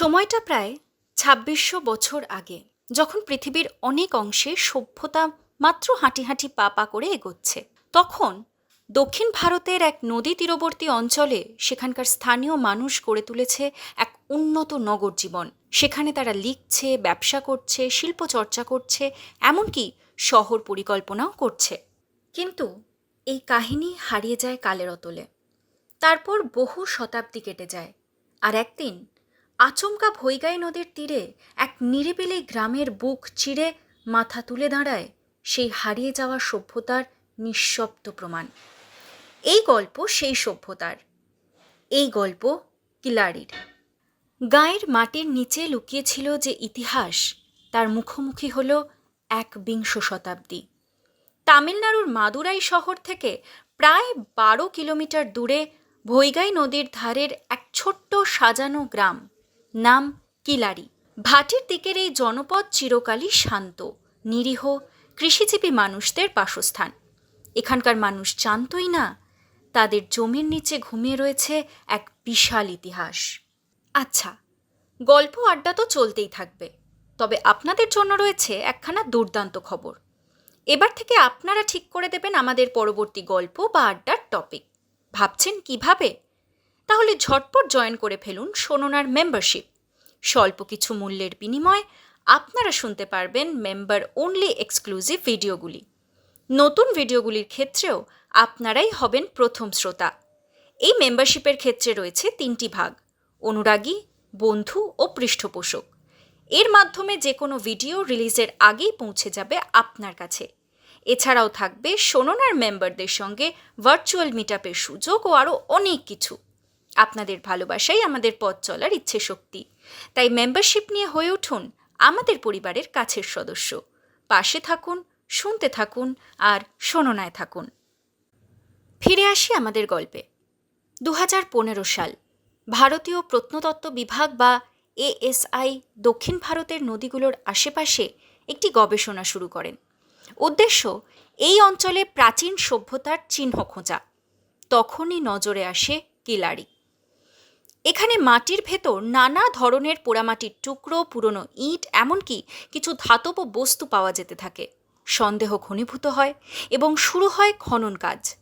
সময়টা প্রায় ছাব্বিশশো বছর আগে, যখন পৃথিবীর অনেক অংশে সভ্যতা মাত্র হাঁটি হাঁটি পা পা করে এগোচ্ছে। তখন দক্ষিণ ভারতের এক নদী তীরবর্তী অঞ্চলে সেখানকার স্থানীয় মানুষ গড়ে তুলেছে এক উন্নত নগর জীবন। সেখানে তারা লিখছে, ব্যবসা করছে, শিল্প চর্চা করছে, এমনকি শহর পরিকল্পনাও করছে। কিন্তু এই কাহিনী হারিয়ে যায় কালের অতলে। তারপর বহু শতাব্দী কেটে যায়। আর একদিন আচমকা ভৈগাই নদীর তীরে এক নিরিবিলি গ্রামের বুক চিরে মাথা তুলে দাঁড়ায় সেই হারিয়ে যাওয়া সভ্যতার নিঃশব্দ প্রমাণ। এই গল্প সেই সভ্যতার। এই গল্প কিলারির। গায়ের মাটির নিচে লুকিয়েছিল যে ইতিহাস, তার মুখোমুখি হল এক বিংশ শতাব্দী। তামিলনাড়ুর মাদুরাই শহর থেকে প্রায় বারো কিলোমিটার দূরে ভৈগাই নদীর ধারের এক ছোট্ট সাজানো গ্রাম। নাম কিলারি। ভাটির দিকের এই জনপদ চিরকালই শান্ত, নিরীহ, কৃষিজীবী মানুষদের বাসস্থান। এখানকার মানুষ জানতই না তাদের জমির নিচে ঘুমিয়ে রয়েছে এক বিশাল ইতিহাস। আচ্ছা গল্প আড্ডা তো চলতেই থাকবে, তবে আপনাদের জন্য রয়েছে একখানা দুর্দান্ত খবর। এবার থেকে আপনারা ঠিক করে দেবেন আমাদের পরবর্তী গল্প বা আড্ডার টপিক ভাবছেন কীভাবে? তাহলে ঝটপট জয়েন করে ফেলুন সোননার মেম্বারশিপ স্বল্প কিছু মূল্যের বিনিময়ে আপনারা শুনতে পারবেন মেম্বার অনলি এক্সক্লুসিভ ভিডিওগুলি নতুন ভিডিওগুলির ক্ষেত্রেও আপনারাই হবেন প্রথম শ্রোতা। এই মেম্বারশিপের ক্ষেত্রে রয়েছে তিনটি ভাগ, অনুরাগী, বন্ধু ও পৃষ্ঠপোষক। এর মাধ্যমে যে কোনো ভিডিও রিলিজের আগেই পৌঁছে যাবে আপনার কাছে। এছাড়াও থাকবে সোননার মেম্বারদের সঙ্গে ভার্চুয়াল মিটআপের সুযোগ ও আরও অনেক কিছু। আপনাদের ভালোবাসাই আমাদের পথ চলার ইচ্ছে শক্তি। তাই মেম্বারশিপ নিয়ে হয়ে উঠুন আমাদের পরিবারের কাছের সদস্য। পাশে থাকুন, শুনতে থাকুন আর শোননায় থাকুন। ফিরে আসি আমাদের গল্পে। দু হাজার পনেরো সাল, ভারতীয় প্রত্নতত্ত্ব বিভাগ বা এএসআই দক্ষিণ ভারতের নদীগুলোর আশেপাশে একটি গবেষণা শুরু করেন। উদ্দেশ্য, এই অঞ্চলে প্রাচীন সভ্যতার চিহ্ন খোঁজা। তখনই নজরে আসে কিলারি। এখানে মাটির ভেতর নানা ধরনের পোড়ামাটির টুকরো, পুরনো ইট, এমনকি কিছু ধাতব বস্তু পাওয়া যেতে থাকে। সন্দেহ ঘনীভূত হয় এবং শুরু হয় খনন কাজ।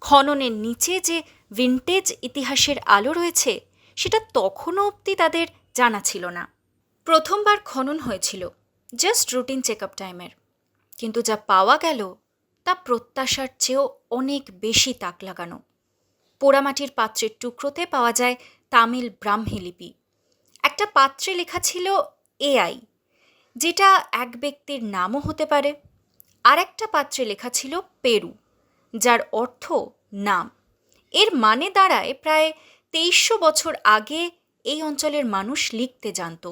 খননের নিচে যে ভিন্টেজ ইতিহাসের আলো রয়েছে, সেটা তখনও অবধি তাদের জানা ছিল না। প্রথমবার খনন হয়েছিল জাস্ট রুটিন চেক আপ টাইমের কিন্তু যা পাওয়া গেল, তা প্রত্যাশার চেয়েও অনেক বেশি তাক লাগানো। পোড়ামাটির পাত্রের টুকরোতে পাওয়া যায় তামিল ব্রাহ্মী লিপি। একটা পাত্রে লেখা ছিল এআই, যেটা এক ব্যক্তির নামও হতে পারে। আর একটা পাত্রে লেখা ছিল পেরু, যার অর্থ নাম। এর মানে দাঁড়ায় প্রায় তেইশশো বছর আগে এই অঞ্চলের মানুষ লিখতে জানত।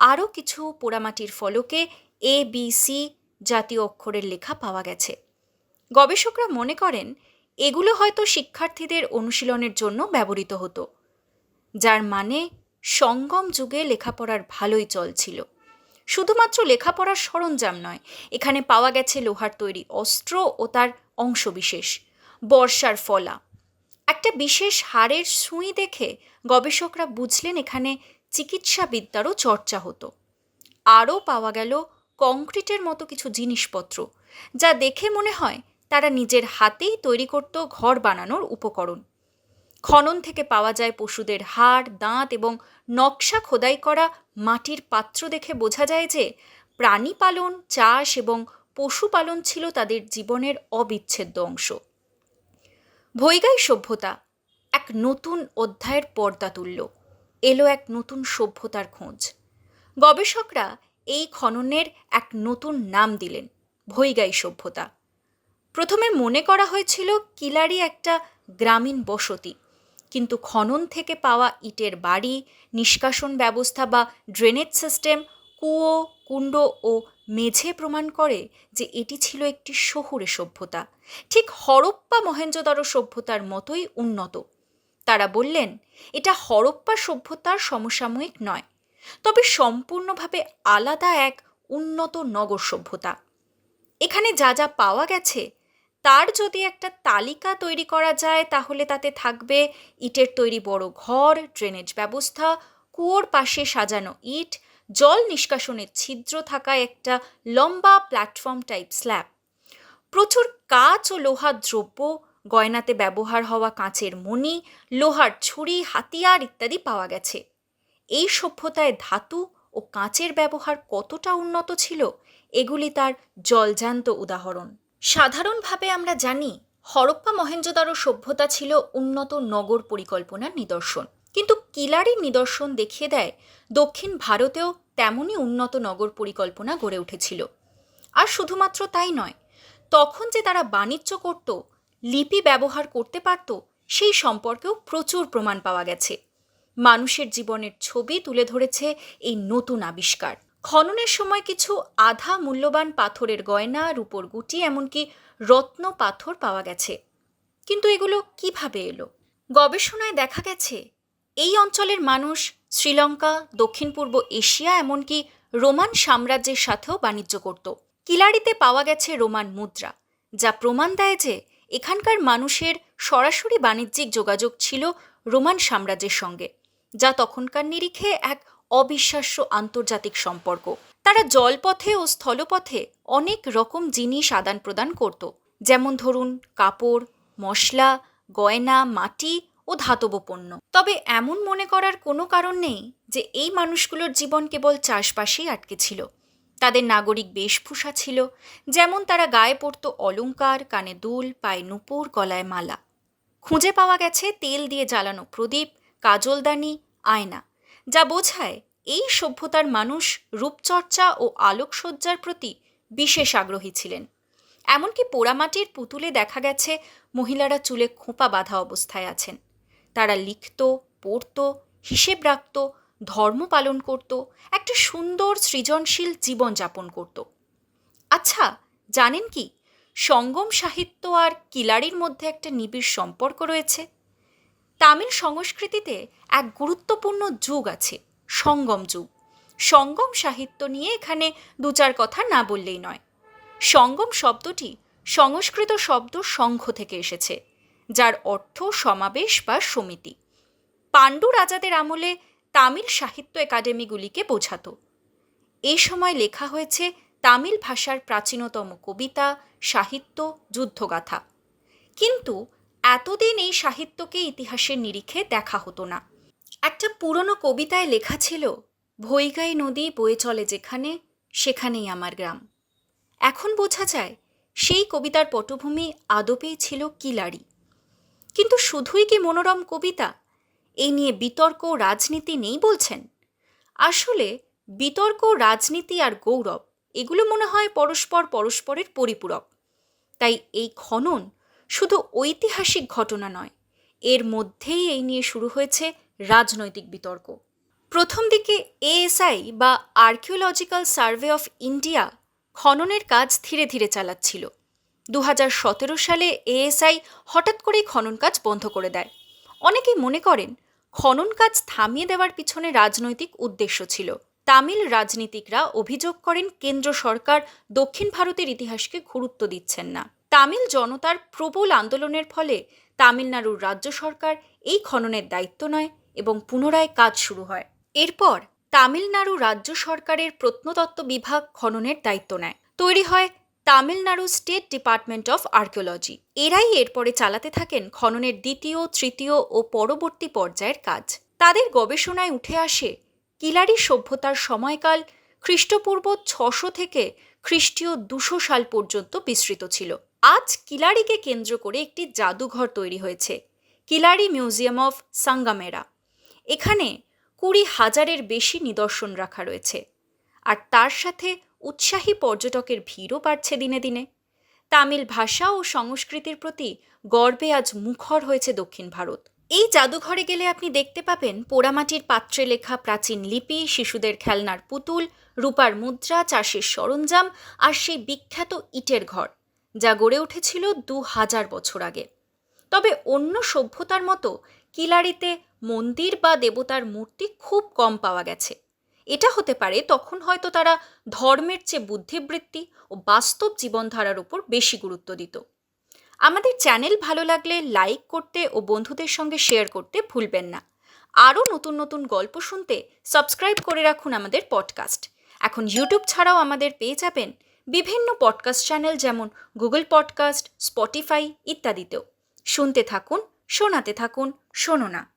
আরও কিছু পোড়ামাটির ফলকে এ, বি, সি জাতীয় অক্ষরের লেখা পাওয়া গেছে। গবেষকরা মনে করেন, এগুলো হয়তো শিক্ষার্থীদের অনুশীলনের জন্য ব্যবহৃত হতো। যার মানে সঙ্গম যুগে লেখাপড়ার ভালোই চল ছিল। শুধুমাত্র লেখাপড়ার সরঞ্জাম নয়, এখানে পাওয়া গেছে লোহার তৈরি অস্ত্র ও তার অংশবিশেষ, বর্ষার ফলা। একটা বিশেষ হাড়ের সুঁই দেখে গবেষকরা বুঝলেন এখানে চিকিৎসাবিদ্যারও চর্চা হতো। আরও পাওয়া গেল কংক্রিটের মতো কিছু জিনিসপত্র, যা দেখে মনে হয় তারা নিজের হাতেই তৈরি করত ঘর বানানোর উপকরণ। খনন থেকে পাওয়া যায় পশুদের হাড়, দাঁত এবং নকশা খোদাই করা মাটির পাত্র দেখে বোঝা যায় যে প্রাণী পালন চাষ এবং পশুপালন ছিল তাদের জীবনের অবিচ্ছেদ্য অংশ। ভৈগাই সভ্যতা এক নতুন অধ্যায়ের পর্দা তুলল। এলো এক নতুন সভ্যতার খোঁজ। গবেষকরা এই খননের এক নতুন নাম দিলেন, ভৈগাই সভ্যতা। প্রথমে মনে করা হয়েছিল কিলারি একটা গ্রামীণ বসতি। কিন্তু খনন থেকে পাওয়া ইটের বাড়ি, নিষ্কাশন ব্যবস্থা বা ড্রেনেজ সিস্টেম কুয়ো, কুণ্ড ও মেঝে প্রমাণ করে যে এটি ছিল একটি শহুরে সভ্যতা। ঠিক হরপ্পা মহেঞ্জোদর সভ্যতার মতোই উন্নত। তারা বললেন, এটা হরপ্পা সভ্যতার সমসাময়িক নয়, তবে সম্পূর্ণভাবে আলাদা এক উন্নত নগর সভ্যতা। এখানে যা যা পাওয়া গেছে তার যদি একটা তালিকা তৈরি করা যায়, তাহলে তাতে থাকবে ইটের তৈরি বড় ঘর, ড্রেনেজ ব্যবস্থা, কুয়োর পাশে সাজানো ইট, জল নিষ্কাশনের ছিদ্র থাকা একটা লম্বা প্ল্যাটফর্ম টাইপ স্ল্যাব। প্রচুর কাঁচ ও লোহার দ্রব্য, গয়নাতে ব্যবহার হওয়া কাঁচের মণি, লোহার ছুরি, হাতিয়ার ইত্যাদি পাওয়া গেছে। এই সভ্যতায় ধাতু ও কাঁচের ব্যবহার কতটা উন্নত ছিল, এগুলি তার জলজান্ত উদাহরণ। সাধারণভাবে আমরা জানি হরপ্পা মহেঞ্জোদারো সভ্যতা ছিল উন্নত নগর পরিকল্পনার নিদর্শন। কিন্তু কিলারির নিদর্শন দেখিয়ে দেয়, দক্ষিণ ভারতেও তেমনই উন্নত নগর পরিকল্পনা গড়ে উঠেছিল। আর শুধুমাত্র তাই নয়, তখন যে তারা বাণিজ্য করত, লিপি ব্যবহার করতে পারত, সেই সম্পর্কেও প্রচুর প্রমাণ পাওয়া গেছে। মানুষের জীবনের ছবি তুলে ধরেছে এই নতুন আবিষ্কার। খননের সময় কিছু আধা মূল্যবান পাথরের গয়না, রূপোর গুটি, এমনকি রত্ন পাথর পাওয়া গেছে। কিন্তু এগুলো কীভাবে এলো? গবেষণায় দেখা গেছে, এই অঞ্চলের মানুষ শ্রীলঙ্কা, দক্ষিণ পূর্ব এশিয়া, এমনকি রোমান সাম্রাজ্যের সাথেও বাণিজ্য করত। কিলারিতে পাওয়া গেছে রোমান মুদ্রা, যা প্রমাণ দেয় যে এখানকার মানুষের সরাসরি বাণিজ্যিক যোগাযোগ ছিল রোমান সাম্রাজ্যের সঙ্গে, যা তখনকার নিরিখে এক অবিশ্বাস্য আন্তর্জাতিক সম্পর্ক। তারা জলপথে ও স্থলপথে অনেক রকম জিনিস আদান প্রদান করত। যেমন ধরুন, কাপড়, মশলা, গয়না, মাটি ও ধাতব পণ্য। তবে এমন মনে করার কোনো কারণ নেই যে এই মানুষগুলোর জীবন কেবল চাষবাসেই আটকে ছিল। তাদের নাগরিক বেশভূষা ছিল, যেমন তারা গায়ে পরত অলংকার, কানে দুল, পায়ে নুপুর, গলায় মালা। খুঁজে পাওয়া গেছে তেল দিয়ে জ্বালানো প্রদীপ, কাজলদানি, আয়না। যা বোঝায় এই সভ্যতার মানুষ রূপচর্চা ও আলোকসজ্জার প্রতি বিশেষ আগ্রহী ছিলেন। এমনকি পোড়ামাটির পুতুলে দেখা গেছে মহিলারা চুলে খোঁপা বাঁধা অবস্থায় আছেন। তারা লিখত, পড়ত, হিসেব রাখত, ধর্ম পালন করত, একটা সুন্দর সৃজনশীল জীবনযাপন করত। আচ্ছা জানেন কি? সঙ্গম সাহিত্য আর কিলারির মধ্যে একটা নিবিড় সম্পর্ক রয়েছে। তামিল সংস্কৃতিতে এক গুরুত্বপূর্ণ যুগ আছে, সঙ্গম যুগ। সঙ্গম সাহিত্য নিয়ে এখানে দু চার কথা না বললেই নয়। সঙ্গম শব্দটি সংস্কৃত শব্দ সংঘ থেকে এসেছে, যার অর্থ সমাবেশ বা সমিতি। পাণ্ডু রাজাদের আমলে তামিল সাহিত্য একাডেমিগুলিকে বোঝাতো। এই সময় লেখা হয়েছে তামিল ভাষার প্রাচীনতম কবিতা, সাহিত্য, যুদ্ধগাথা। কিন্তু এতদিন এই সাহিত্যকে ইতিহাসের নিরিখে দেখা হতো না। একটা পুরনো কবিতায় লেখা ছিল, ভৈগাই নদী বয়ে চলে যেখানে, সেখানেই আমার গ্রাম। এখন বোঝা যায়, সেই কবিতার পটভূমি আদপেই ছিল কিলারি কিন্তু শুধুই কি মনোরম কবিতা? এই নিয়ে বিতর্ক রাজনীতি নেই বলছেন? আসলে বিতর্ক, রাজনীতি আর গৌরব, এগুলো মনে হয় পরস্পর পরস্পরের পরিপূরক। তাই এই খনন শুধু ঐতিহাসিক ঘটনা নয়, এর মধ্যেই এই নিয়ে শুরু হয়েছে রাজনৈতিক বিতর্ক। প্রথম দিকে এএসআই বা আর্কিওলজিক্যাল সার্ভে অফ ইন্ডিয়া খননের কাজ ধীরে ধীরে চালাচ্ছিল। দু হাজার সতেরো সালে এএসআই হঠাৎ করেই খনন কাজ বন্ধ করে দেয়। অনেকেই মনে করেন, খনন কাজ থামিয়ে দেওয়ার পিছনে রাজনৈতিক উদ্দেশ্য ছিল। তামিল রাজনীতিকরা অভিযোগ করেন, কেন্দ্র সরকার দক্ষিণ ভারতের ইতিহাসকে গুরুত্ব দিচ্ছেন না। তামিল জনতার প্রবল আন্দোলনের ফলে তামিলনাড়ুর রাজ্য সরকার এই খননের দায়িত্ব নেয় এবং পুনরায় কাজ শুরু হয়। এরপর তামিলনাড়ু রাজ্য সরকারের প্রত্নতত্ত্ব বিভাগ খননের দায়িত্ব নেয়। তৈরি হয় Tamil Nadu state department of archaeology. এরাই এরপরে চালাতে থাকেন খননের দ্বিতীয়, তৃতীয় ও পরবর্তী পর্যায়ের কাজ। তাদের গবেষণায় উঠে আসে, কিলারি সভ্যতার সময়কাল খ্রিস্টপূর্ব ছশো থেকে খ্রিস্টীয় দুশো সাল পর্যন্ত বিস্তৃত ছিল। আজ কিলারিকে কেন্দ্র করে একটি জাদুঘর তৈরি হয়েছে কিলারি মিউজিয়াম অফ সাঙ্গামেরা। এখানে কুড়ি হাজারের বেশি নিদর্শন রাখা রয়েছে, আর তার সাথে উৎসাহী পর্যটকের ভিড়ও বাড়ছে দিনে দিনে। তামিল ভাষা ও সংস্কৃতির প্রতি গর্বে আজ মুখর হয়েছে দক্ষিণ ভারত। এই জাদুঘরে গেলে আপনি দেখতে পাবেন পোড়ামাটির পাত্রে লেখা প্রাচীন লিপি, শিশুদের খেলনার পুতুল, রূপার মুদ্রা, চাষের সরঞ্জাম আর সেই বিখ্যাত ইটের ঘর। যা গড়ে উঠেছিল দু হাজার বছর আগে। তবে অন্য সভ্যতার মতো কিলারিতে মন্দির বা দেবতার মূর্তি খুব কম পাওয়া গেছে। এটা হতে পারে তখন হয়তো তারা ধর্মের চেয়ে বুদ্ধিবৃত্তি ও বাস্তব জীবনধারার উপর বেশি গুরুত্ব দিত। আমাদের চ্যানেল ভালো লাগলে লাইক করতে ও বন্ধুদের সঙ্গে শেয়ার করতে ভুলবেন না। আরও নতুন নতুন গল্প শুনতে সাবস্ক্রাইব করে রাখুন আমাদের পডকাস্ট। এখন ইউটিউব ছাড়াও আমাদের পেয়ে যাবেন বিভিন্ন পডকাস্ট চ্যানেল যেমন গুগল পডকাস্ট স্পটিফাই ইত্যাদিতেও। শুনতে থাকুন শোনাতে থাকুন শোনো না।